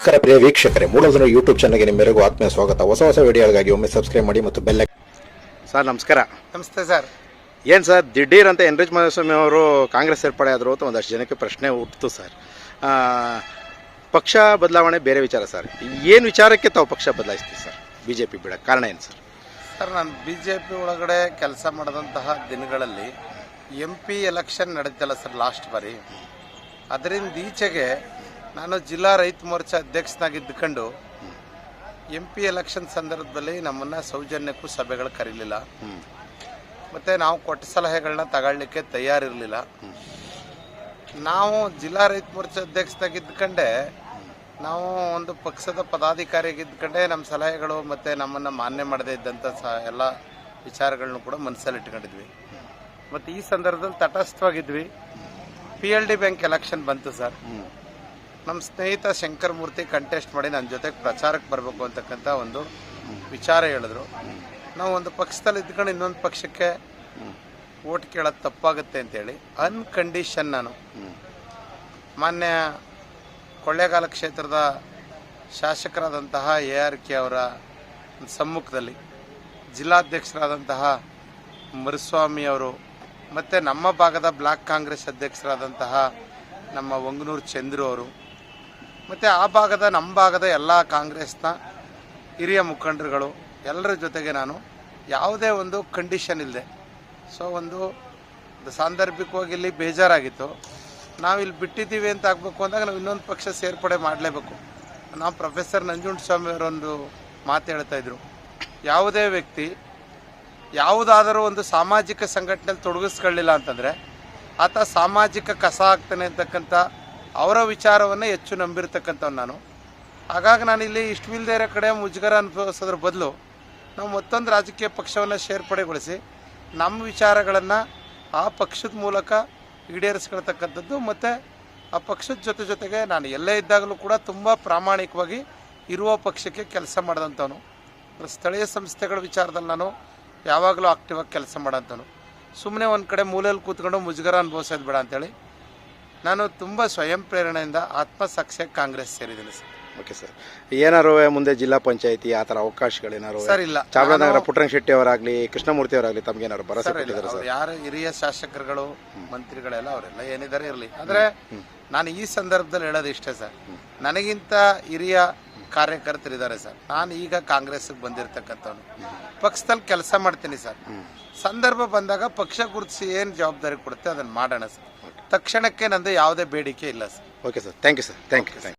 ನಮಸ್ಕಾರ ಪ್ರಿಯ ವೀಕ್ಷಕರೇ ಮೂಲಧನ ಯೂಟ್ಯೂಬ್ ಚಾನಲ್ಗೆ ನಿಮ್ಮೆಲ್ಲರಿಗೂ ಆತ್ಮೀಯ ಸ್ವಾಗತ. ಹೊಸ ಹೊಸ ವಿಡಿಯೋಗಳಿಗಾಗಿ ಒಮ್ಮೆ ಸಬ್ಸ್ಕ್ರೈಬ್ ಮಾಡಿ ಮತ್ತು ಬೆಲ್ಲ ಸರ್ ನಮಸ್ಕಾರ. ನಮಸ್ತೆ ಸರ್. ಏನು ಸರ್ ದಿಢೀರ್ ಅಂತ ಎನ್ ಎಚ್ ಮಾಧುಸ್ವಾಮಿ ಅವರು ಕಾಂಗ್ರೆಸ್ ಸೇರ್ಪಡೆ ಆದರು ಅಂತ ಒಂದಷ್ಟು ಜನಕ್ಕೆ ಪ್ರಶ್ನೆ ಹುಟ್ಟಿತು ಸರ್. ಪಕ್ಷ ಬದಲಾವಣೆ ಬೇರೆ ವಿಚಾರ ಸರ್. ಏನು ವಿಚಾರಕ್ಕೆ ತಾವು ಪಕ್ಷ ಬದಲಾಯಿಸ್ತೀವಿ ಸರ್? ಬಿ ಜೆ ಪಿ ಬಿಡಕ್ಕೆ ಕಾರಣ ಏನು ಸರ್? ಸರ್ ನಾನು ಬಿ ಜೆ ಪಿ ಒಳಗಡೆ ಕೆಲಸ ಮಾಡಿದಂತಹ ದಿನಗಳಲ್ಲಿ ಎಂ ಪಿ ಎಲೆಕ್ಷನ್ ನಡೀತಲ್ಲ ಸರ್ ಲಾಸ್ಟ್ ಬಾರಿ. ಅದರಿಂದ ಈಚೆಗೆ ನಾನು ಜಿಲ್ಲಾ ರೈತ ಮೋರ್ಚಾ ಅಧ್ಯಕ್ಷನಾಗಿದ್ದುಕೊಂಡು ಎಂ ಪಿ ಎಲೆಕ್ಷನ್ ಸಂದರ್ಭದಲ್ಲಿ ನಮ್ಮನ್ನು ಸೌಜನ್ಯಕ್ಕೂ ಸಭೆಗಳು ಕರೀಲಿಲ್ಲ. ಮತ್ತು ನಾವು ಕೊಟ್ಟ ಸಲಹೆಗಳನ್ನ ತಗೊಳ್ಳಿಕ್ಕೆ ತಯಾರಿರಲಿಲ್ಲ. ನಾವು ಜಿಲ್ಲಾ ರೈತ ಮೋರ್ಚಾ ಅಧ್ಯಕ್ಷನಾಗಿದ್ದುಕೊಂಡೆ ನಾವು ಒಂದು ಪಕ್ಷದ ಪದಾಧಿಕಾರಿಯಾಗಿದ್ದುಕೊಂಡೆ ನಮ್ಮ ಸಲಹೆಗಳು ಮತ್ತು ನಮ್ಮನ್ನು ಮಾನ್ಯ ಮಾಡದೇ ಇದ್ದಂಥ ಸ ಎಲ್ಲ ವಿಚಾರಗಳನ್ನು ಕೂಡ ಮನಸ್ಸಲ್ಲಿ ಇಟ್ಕೊಂಡಿದ್ವಿ ಮತ್ತು ಈ ಸಂದರ್ಭದಲ್ಲಿ ತಟಸ್ಥವಾಗಿದ್ವಿ. P L D bank election ಬಂತು ಸರ್. ನಮ್ಮ ಸ್ನೇಹಿತ ಶಂಕರ್ ಮೂರ್ತಿ ಕಂಟೆಸ್ಟ್ ಮಾಡಿ ನನ್ನ ಜೊತೆಗೆ ಪ್ರಚಾರಕ್ಕೆ ಬರಬೇಕು ಅಂತಕ್ಕಂಥ ಒಂದು ವಿಚಾರ ಹೇಳಿದ್ರು. ನಾವು ಒಂದು ಪಕ್ಷದಲ್ಲಿ ಇದ್ಕೊಂಡು ಇನ್ನೊಂದು ಪಕ್ಷಕ್ಕೆ ಓಟ್ ಕೇಳೋದು ತಪ್ಪಾಗುತ್ತೆ ಅಂತೇಳಿ ಅನ್ಕಂಡೀಷನ್ ನಾನು. ಮಾನ್ಯ ಕೊಳ್ಳೇಗಾಲ ಕ್ಷೇತ್ರದ ಶಾಸಕರಾದಂತಹ ಎ ಆರ್ ಕೆ ಅವರ ಸಮ್ಮುಖದಲ್ಲಿ ಜಿಲ್ಲಾಧ್ಯಕ್ಷರಾದಂತಹ ಮರುಸ್ವಾಮಿ ಅವರು ಮತ್ತು ನಮ್ಮ ಭಾಗದ ಬ್ಲಾಕ್ ಕಾಂಗ್ರೆಸ್ ಅಧ್ಯಕ್ಷರಾದಂತಹ ನಮ್ಮ ಒಂಗನೂರು ಚಂದ್ರು ಅವರು ಮತ್ತು ಆ ಭಾಗದ ನಮ್ಮ ಭಾಗದ ಎಲ್ಲ ಕಾಂಗ್ರೆಸ್ನ ಹಿರಿಯ ಮುಖಂಡರುಗಳು ಎಲ್ಲರ ಜೊತೆಗೆ ನಾನು ಯಾವುದೇ ಒಂದು ಕಂಡೀಷನ್ ಇಲ್ಲದೆ ಸೊ ಒಂದು ಸಾಂದರ್ಭಿಕವಾಗಿ ಇಲ್ಲಿ ಬೇಜಾರಾಗಿತ್ತು. ನಾವು ಇಲ್ಲಿ ಬಿಟ್ಟಿದ್ದೀವಿ ಅಂತ ಆಗಬೇಕು ಅಂದಾಗ ನಾವು ಇನ್ನೊಂದು ಪಕ್ಷ ಸೇರ್ಪಡೆ ಮಾಡಲೇಬೇಕು. ನಾವು ಪ್ರೊಫೆಸರ್ ನಂಜುಂಡ ಸ್ವಾಮಿ ಅವರೊಂದು ಮಾತು ಹೇಳ್ತಾ ಇದ್ರು. ಯಾವುದೇ ವ್ಯಕ್ತಿ ಯಾವುದಾದರೂ ಒಂದು ಸಾಮಾಜಿಕ ಸಂಘಟನೆಯಲ್ಲಿ ತೊಡಗಿಸ್ಕೊಳ್ಳಿಲ್ಲ ಅಂತಂದರೆ ಆತ ಸಾಮಾಜಿಕ ಕಸ ಆಗ್ತಾನೆ ಅಂತಕ್ಕಂಥ ಅವರ ವಿಚಾರವನ್ನು ಹೆಚ್ಚು ನಂಬಿರ್ತಕ್ಕಂಥವ್ನು ನಾನು. ಹಾಗಾಗಿ ನಾನು ಇಲ್ಲಿ ಇಷ್ಟವಿಲ್ಲದೆ ಇರೋ ಕಡೆ ಮುಜುಗರ ಅನುಭವಿಸೋದ್ರ ಬದಲು ನಾವು ಮತ್ತೊಂದು ರಾಜಕೀಯ ಪಕ್ಷವನ್ನು ಸೇರ್ಪಡೆಗೊಳಿಸಿ ನಮ್ಮ ವಿಚಾರಗಳನ್ನು ಆ ಪಕ್ಷದ ಮೂಲಕ ಈಡೇರಿಸ್ಕೊಳ್ತಕ್ಕಂಥದ್ದು ಮತ್ತು ಆ ಪಕ್ಷದ ಜೊತೆ ಜೊತೆಗೆ ನಾನು ಎಲ್ಲೇ ಇದ್ದಾಗಲೂ ಕೂಡ ತುಂಬ ಪ್ರಾಮಾಣಿಕವಾಗಿ ಇರುವ ಪಕ್ಷಕ್ಕೆ ಕೆಲಸ ಮಾಡಿದಂಥವನು. ಸ್ಥಳೀಯ ಸಂಸ್ಥೆಗಳ ವಿಚಾರದಲ್ಲಿ ನಾನು ಯಾವಾಗಲೂ ಆಕ್ಟಿವಾಗಿ ಕೆಲಸ ಮಾಡೋಂಥವನು. ಸುಮ್ಮನೆ ಒಂದು ಕಡೆ ಮೂಲೆಯಲ್ಲಿ ಕೂತ್ಕೊಂಡು ಮುಜುಗರ ಅನುಭವಿಸೋದು ಬೇಡ ಅಂತೇಳಿ ನಾನು ತುಂಬ ಸ್ವಯಂ ಪ್ರೇರಣೆಯಿಂದ ಆತ್ಮಸಾಕ್ಷ್ಯ ಕಾಂಗ್ರೆಸ್ ಸೇರಿದ್ದೀನಿ ಸರ್. ಓಕೆ ಸರ್ ಏನಾರು ಮುಂದೆ ಜಿಲ್ಲಾ ಪಂಚಾಯತಿ ಆ ಥರ ಅವಕಾಶಗಳೇನಾರು ಸರ್ ಇಲ್ಲ. ಚಾಮರಾಜನಗರ ಪುಟ್ಟರಂಗ ಶೆಟ್ಟಿ ಅವರಾಗಲಿ ಕೃಷ್ಣಮೂರ್ತಿ ಅವರಾಗಲಿ ತಮ್ಗೇನಾರು ಭರವಸೆ ಕೊಟ್ಟಿದ್ದಾರೆ ಸರ್? ಯಾರು ಹಿರಿಯ ಶಾಸಕರುಗಳು ಮಂತ್ರಿಗಳೆಲ್ಲ ಅವರೆಲ್ಲ ಏನಿದ್ದಾರೆ ಇರಲಿ. ಅಂದರೆ ನಾನು ಈ ಸಂದರ್ಭದಲ್ಲಿ ಹೇಳೋದು ಇಷ್ಟೇ ಸರ್. ನನಗಿಂತ ಹಿರಿಯ ಕಾರ್ಯಕರ್ತರಿದ್ದಾರೆ ಸರ್. ನಾನು ಈಗ ಕಾಂಗ್ರೆಸ್ಗೆ ಬಂದಿರತಕ್ಕಂಥವ್ನು. ಪಕ್ಷದಲ್ಲಿ ಕೆಲಸ ಮಾಡ್ತೀನಿ ಸರ್. ಸಂದರ್ಭ ಬಂದಾಗ ಪಕ್ಷ ಗುರುತಿಸಿ ಏನು ಜವಾಬ್ದಾರಿ ಕೊಡುತ್ತೆ ಅದನ್ನು ಮಾಡೋಣ ಸರ್. ತಕ್ಷಣಕ್ಕೆ ನಂದು ಯಾವುದೇ ಬೇಡಿಕೆ ಇಲ್ಲ sir. Okay sir thank you sir thank you thank you